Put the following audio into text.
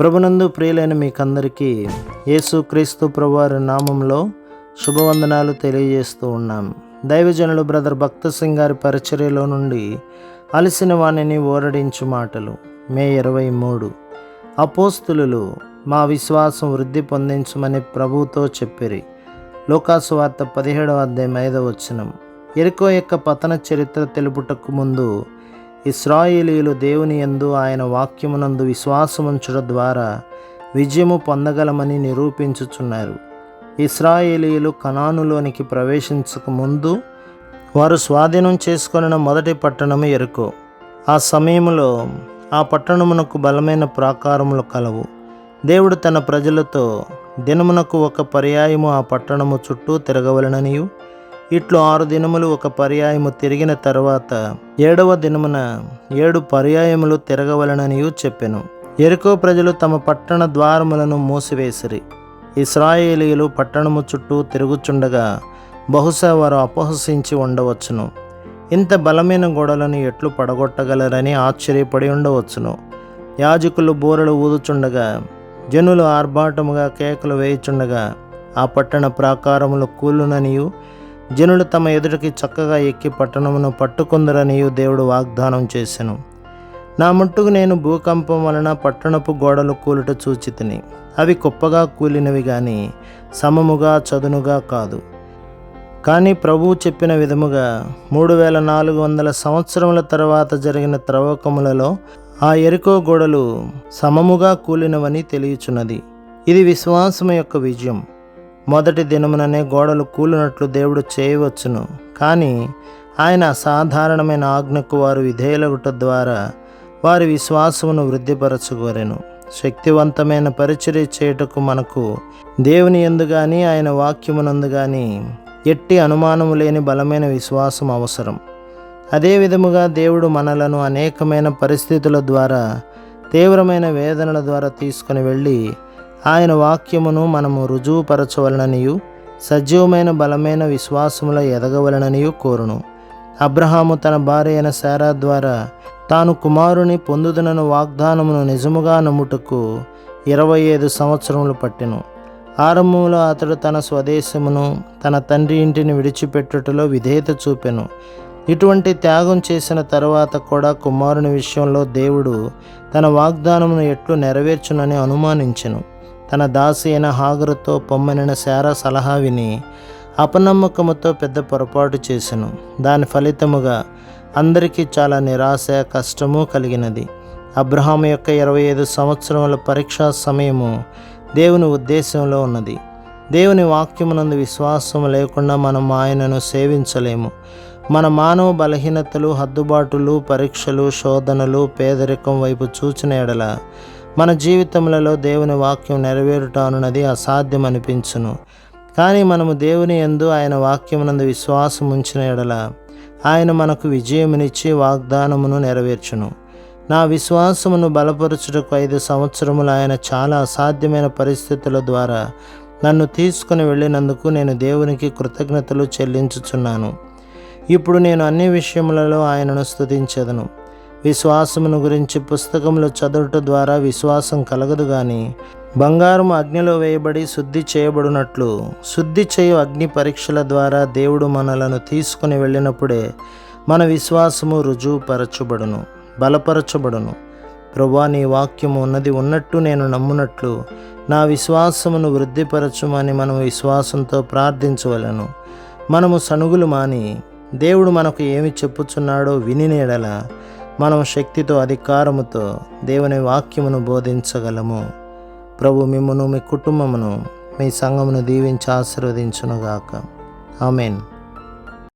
ప్రభునందు ప్రియులైన మీకందరికీ యేసుక్రీస్తు ప్రభువారి నామంలో శుభవందనాలు తెలియజేస్తూ ఉన్నాం. దైవజనులు బ్రదర్ భక్త సింగ్ గారి పరిచర్యలో నుండి అలసిన వాణిని ఓరడించు మాటలు. మే ఇరవై మూడు. అపోస్తులు మా విశ్వాసం వృద్ధి పొందించమని ప్రభువుతో చెప్పిరి. లోకాసు వార్త పదిహేడవ అధ్యాయం ఐదవ వచనం. ఎరుకో యొక్క పతన చరిత్ర తెలుపుటకు ముందు ఇస్రాయేలీలు దేవుని యందు ఆయన వాక్యమునందు విశ్వాసముంచడం ద్వారా విజయము పొందగలమని నిరూపించుచున్నారు. ఇస్రాయేలీలు కనానులోనికి ప్రవేశించక ముందు వారు స్వాధీనం చేసుకొనిన మొదటి పట్టణము ఎరుకో. ఆ సమయంలో ఆ పట్టణమునకు బలమైన ప్రాకారములు కలవు. దేవుడు తన ప్రజలతో దినమునకు ఒక పర్యాయము ఆ పట్టణము చుట్టూ తిరగవలననియు ఇట్లు ఆరు దినములు ఒక పర్యాయము తిరిగిన తర్వాత ఏడవ దినమున ఏడు పర్యాయములు తిరగవలననియూ చెప్పెను. ఎరుకో ప్రజలు తమ పట్టణ ద్వారములను మూసివేసిరి. ఇస్రాయేలీలు పట్టణము చుట్టూ తిరుగుచుండగా బహుశా వారు అపహసించి ఉండవచ్చును. ఇంత బలమైన గోడలను ఎట్లు పడగొట్టగలరని ఆశ్చర్యపడి ఉండవచ్చును. యాజకులు బూరలు ఊదుచుండగా జనులు ఆర్భాటముగా కేకలు వేయుచుండగా ఆ పట్టణ ప్రాకారములు కూలుననియు జనులు తమ ఎదుటికి చక్కగా ఎక్కి పట్టణమును పట్టుకుందరనియు దేవుడు వాగ్దానం చేసెను. నా మట్టుకు నేను భూకంపం వలన పట్టణపు గోడలు కూలుట చూచితిని. అవి కుప్పగా కూలినవి గాని సమముగా చదునుగా కాదు. కానీ ప్రభువు చెప్పిన విధముగా మూడు వేల నాలుగు వందల సంవత్సరముల తర్వాత జరిగిన త్రవ్వకములలో ఆ ఎరుకో గోడలు సమముగా కూలినవని తెలియచున్నది. ఇది విశ్వాసము యొక్క విజయం. మొదటి దినముననే గోడలు కూలినట్లు దేవుడు చేయవచ్చును. కానీ ఆయన అసాధారణమైన ఆజ్ఞకు వారు విధేయులగుట ద్వారా వారి విశ్వాసమును వృద్ధిపరచుకోరెను శక్తివంతమైన పరిచర్య చేయుటకు మనకు దేవుని ఎందు కానీ ఆయన వాక్యమునందు కానీ ఎట్టి అనుమానము లేని బలమైన విశ్వాసం అవసరం. అదే విధముగా దేవుడు మనలను అనేకమైన పరిస్థితుల ద్వారా తీవ్రమైన వేదనల ద్వారా తీసుకుని వెళ్ళి ఆయన వాక్యమును మనము రుజువుపరచవలననియు సజీవమైన బలమైన విశ్వాసములో ఎదగవలననియు కోరును. అబ్రహాము తన భార్య అయిన శారా ద్వారా తాను కుమారుని పొందుదనను వాగ్దానమును నిజముగా నమ్ముటకు ఇరవై ఐదు సంవత్సరములు పట్టెను. ఆరంభంలో అతడు తన స్వదేశమును తన తండ్రి ఇంటిని విడిచిపెట్టుటలో విధేయత చూపెను. ఇటువంటి త్యాగం చేసిన తర్వాత కూడా కుమారుని విషయంలో దేవుడు తన వాగ్దానమును ఎట్లు నెరవేర్చునని అనుమానించెను. తన దాసి అయిన హాగరుతో పొమ్మనిన శారా సలహా విని అపనమ్మకముతో పెద్ద పొరపాటు చేసెను. దాని ఫలితముగా అందరికీ చాలా నిరాశ కష్టము కలిగినది. అబ్రహాం యొక్క ఇరవై ఐదు సంవత్సరముల పరీక్షా సమయము దేవుని ఉద్దేశంలో ఉన్నది. దేవుని వాక్యమునందు విశ్వాసం లేకుండా మనం ఆయనను సేవించలేము. మన మానవ బలహీనతలు హద్దుబాటులు పరీక్షలు శోధనలు పేదరికం వైపు చూచిన ఎడల మన జీవితములలో దేవుని వాక్యం నెరవేరుట అనున్నది అసాధ్యం అనిపించును కానీ మనము దేవుని ఎందు ఆయన వాక్యమునందు విశ్వాసం ఉంచిన ఎడల ఆయన మనకు విజయమునిచ్చి వాగ్దానమును నెరవేర్చును. నా విశ్వాసమును బలపరచుటకు ఐదు సంవత్సరములు ఆయన చాలా అసాధ్యమైన పరిస్థితుల ద్వారా నన్ను తీసుకుని వెళ్ళినందుకు నేను దేవునికి కృతజ్ఞతలు చెల్లించుచున్నాను. ఇప్పుడు నేను అన్ని విషయములలో ఆయనను స్థుతించదను విశ్వాసమును గురించి పుస్తకంలో చదువుట ద్వారా విశ్వాసం కలగదు కానీ బంగారం అగ్నిలో వేయబడి శుద్ధి చేయబడినట్లు. శుద్ధి చేయు అగ్ని పరీక్షల ద్వారా దేవుడు మనలను తీసుకుని వెళ్ళినప్పుడే మన విశ్వాసము రుజువుపరచబడును బలపరచబడును. ప్రభా నీ వాక్యము ఉన్నది ఉన్నట్టు నేను నమ్మునట్లు నా విశ్వాసమును వృద్ధిపరచుమని మనం విశ్వాసంతో ప్రార్థించవలను. మనము సనుగులు మాని దేవుడు మనకు ఏమి చెప్పుచున్నాడో విని నీడల మనం శక్తితో అధికారముతో దేవుని వాక్యమును బోధించగలము. ప్రభు మిమ్మను మీ కుటుంబమును మీ సంఘమును దీవించి ఆశీర్వదించునుగాక. ఆమెన్.